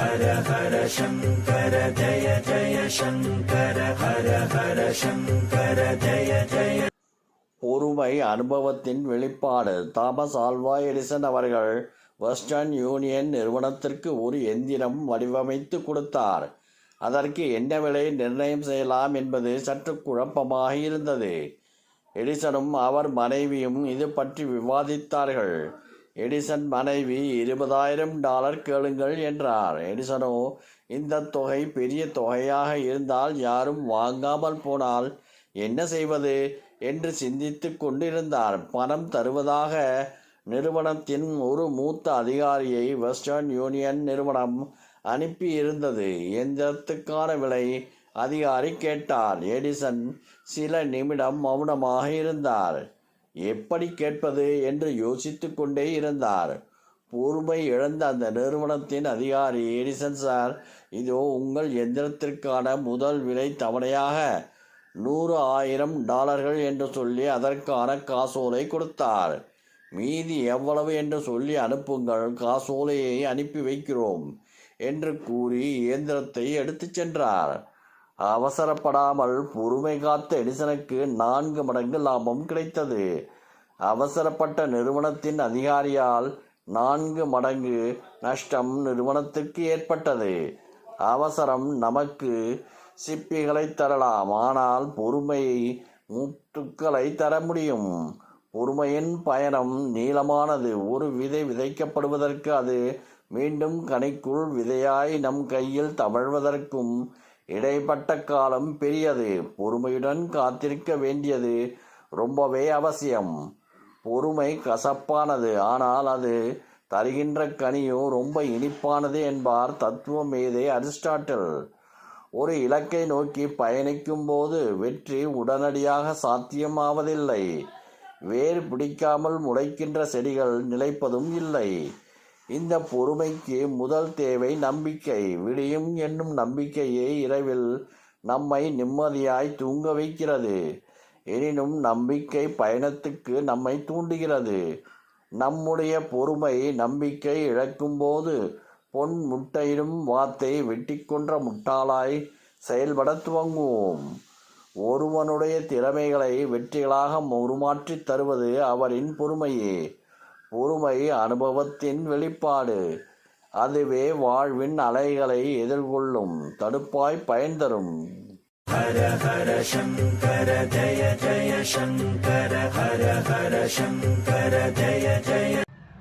ஹர ஹர சங்கர ஜய ஜய சங்கர ஹர ஹர சங்கர ஜய ஜய பொறுமை அனுபவத்தின் வெளிப்பாடு. தாமஸ் ஆல்வா எடிசன் அவர்கள் வெஸ்டர்ன் யூனியன் நிறுவனத்திற்கு ஒரு எந்திரம் வடிவமைத்து கொடுத்தார். அதற்கு என்ன விலை நிர்ணயம் செய்யலாம் என்பது சற்று குழப்பமாக இருந்தது. எடிசனும் அவர் மனைவியும் இது பற்றி விவாதித்தார்கள். எடிசன் மனைவி இருபதாயிரம் டாலர் கேளுங்கள் என்றார். எடிசனோ இந்த தொகை பெரிய தொகையாக இருந்தால் யாரும் வாங்காமல் போனால் என்ன செய்வது என்று சிந்தித்துக் கொண்டிருந்தார். பணம் தருவதாக நிறுவனத்தின் ஒரு மூத்த அதிகாரியை வெஸ்டர்ன் யூனியன் நிறுவனம் அனுப்பியிருந்தது. எந்திரத்துக்கான விலை அதிகாரி கேட்டார். எடிசன் சில நிமிடம் மௌனமாக இருந்தார். எப்படி கேட்பது என்று யோசித்துக் கொண்டே இருந்தார். பொறுமை இழந்த அந்த நிறுவனத்தின் அதிகாரி எடிசன் சார் இதோ உங்கள் எந்திரத்திற்கான முதல் விலை தவணையாக நூறு ஆயிரம் டாலர்கள் என்று சொல்லி அதற்கான காசோலை கொடுத்தார். மீதி எவ்வளவு என்று சொல்லி அனுப்புங்கள் காசோலையை அனுப்பி வைக்கிறோம் என்று கூறி இயந்திரத்தை எடுத்துச் சென்றார். அவசரப்படாமல் பொறுமை காத்த எடிசனுக்கு நான்கு மடங்கு லாபம் கிடைத்தது. அவசரப்பட்ட நிறுவனத்தின் அதிகாரியால் நான்கு மடங்கு நஷ்டம் நிறுவனத்திற்கு ஏற்பட்டது. அவசரம் நமக்கு சிப்பிகளை தரலாம். ஆனால் பொறுமை முட்டுக்களை தர முடியும். பொறுமையின் பயணம் நீளமானது. ஒரு விதை விதைக்கப்படுவதற்கு அது மீண்டும் கனிக்குள் விதையாய் நம் கையில் தவழ்வதற்கும் இடைப்பட்ட காலம் பெரியது. பொறுமையுடன் காத்திருக்க வேண்டியது ரொம்பவே அவசியம். பொறுமை கசப்பானது. ஆனால் அது தருகின்ற கனியோ ரொம்ப இனிப்பானது என்பார் தத்துவ மேதை அரிஸ்டாட்டில். ஒரு இலக்கை நோக்கி பயணிக்கும் போது வெற்றி உடனடியாக சாத்தியமாவதில்லை. வேர் பிடிக்காமல் முளைக்கின்ற செடிகள் நிலைப்பதும் இல்லை. இந்த பொறுமைக்கு முதல் தேவை நம்பிக்கை. விடியும் என்னும் நம்பிக்கையே இரவில் நம்மை நிம்மதியாய் தூங்க வைக்கிறது. எனினும் நம்பிக்கை பயணத்துக்கு நம்மை தூண்டுகிறது. நம்முடைய பொறுமை நம்பிக்கை இழக்கும்போது பொன் முட்டையிடும் வாத்தை வெட்டிக்கொன்ற முட்டாளாய் செயல்பட துவங்குவோம். ஒருவனுடைய திறமைகளை வெற்றிகளாக உருமாற்றித் தருவது அவரின் பொறுமையே. பொறுமை அனுபவத்தின் வெளிப்பாடு. அதுவே வாழ்வின் அலைகளை எதிர்கொள்ளும் தடுப்பாய் பயன் தரும் ஹர ஹர சங்கர ஜய ஜய சங்கர ஹர ஹர சங்கர ஜய ஜய